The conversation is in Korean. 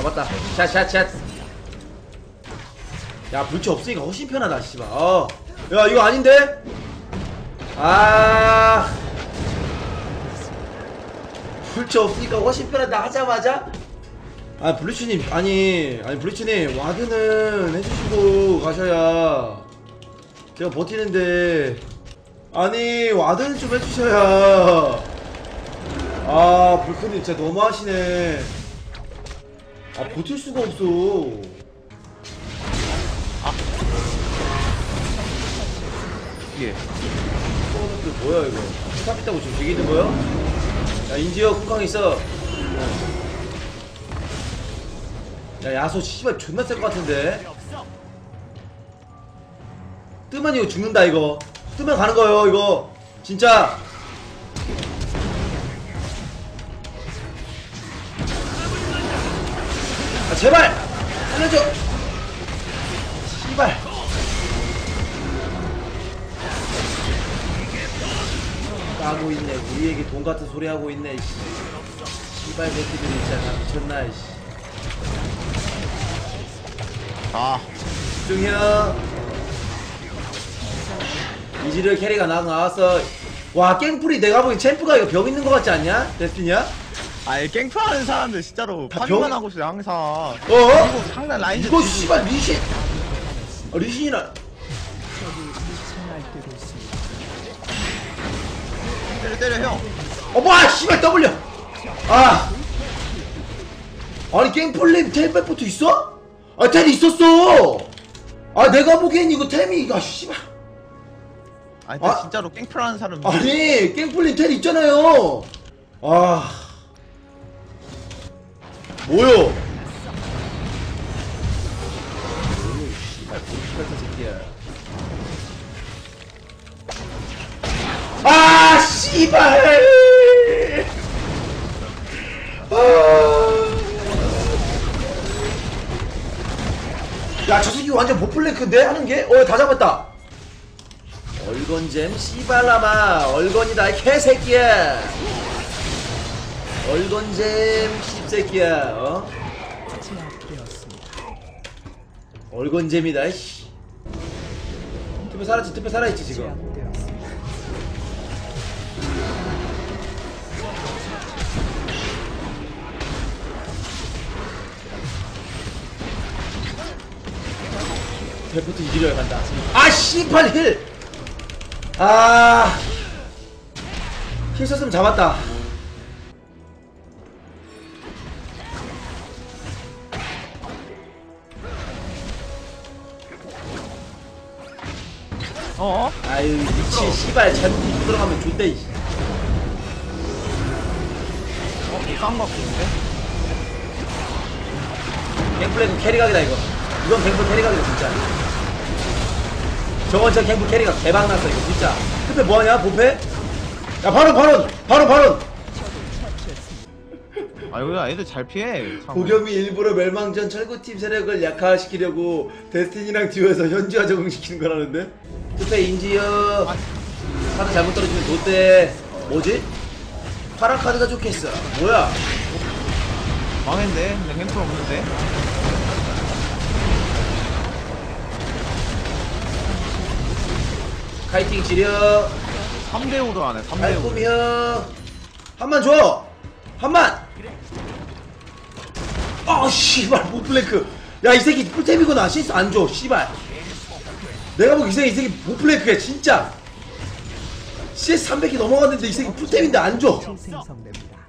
잡았다. 샷샷샷. 야 불치 없으니까 훨씬 편하다 씨발. 어. 야 이거 아닌데? 아. 불치 없으니까 훨씬 편하다 하자마자? 아 블루치님 아니 아니 블루치님 와드는 해주시고 가셔야 제가 버티는데. 아니 와드는 좀 해주셔야. 아 불크님 진짜 너무하시네 아 버틸 수가 없어. 예. 그 뭐야 이거? 스탑 있다고 지금 되게 있는 거야? 야 인지어 쿵쾅 있어. 야 야소 씨발 존나 셀것 같은데. 뜨면 이거 죽는다 이거. 뜨면 가는 거예요 이거. 진짜 제발 살려줘 씨발 까고 있네 우리에게 돈 같은 소리 하고 있네 씨. 씨발 새끼들 진짜 다 미쳤나 씨. 아, 집중해요 이지를 캐리가 나 나왔어 와 깽풀이 내가 보기엔 챔프가 이거 병 있는 거 같지 않냐? 데스티니야? 아예 깽프하는 사람들 진짜로 다 판만 병- 하고 있어요 항상. 어? 그리고 상단 라인 이거 씨발 리신 아, 리신이나 때려 때려 형. 어머 씨발 W 아 아니 깽풀님 템백부터 있어? 아 템이 있었어 아 내가 보기엔 이거 템이 이거 씨발 아니 근데 아. 진짜로 깽프하는 사람. 아니 깽풀님 텔 있잖아요 아 뭐요? 아 씨발! 야저 새끼 완전 못플랭크인데? 하는 게? 어다 잡았다. 얼건잼 씨발라마 얼건이다 이 개새끼야. 얼건잼 씹 새끼야 어? 얼건잼이다 이씨 투표 살았지 투표 살아있지 지금 대포트 이기려 간다 아 씨발 힐 아. 힐 썼으면 잡았다. 어? 아유, 미친 씨발 잘못 입고 들어가면 좋대. 이. 어? 싼거 같은데? 갱플레이는 캐리각이다 이거. 이건 갱플 캐리각이다 진짜. 저건 진짜 갱플 캐리각 대박 났어 이거 진짜. 끝에 뭐하냐 보패? 야 바로 바로 바로 바로. 아 여기 애들 잘 피해. 참. 고겸이 일부러 멸망전 철구팀 세력을 약화시키려고 데스티니랑 듀오에서 현지화 적응시키는 거라는데? 투페 인지어 카드 잘못 떨어지면 롯데 뭐지? 파란 카드가 좋겠어 뭐야? 망했네. 갱프 없는데. 카이팅 지려 3대 5로 하네. 3대 5. 달콤이여 한만 줘! 한만! 아 씨발 못플랭크 야 이 새끼 꿀템이구나 실수 안줘 씨발 내가 보기 이 새끼 이 새끼 못플랭크야 진짜 CS 300개 넘어갔는데 이 새끼 풀템인데 안줘 생성됩니다.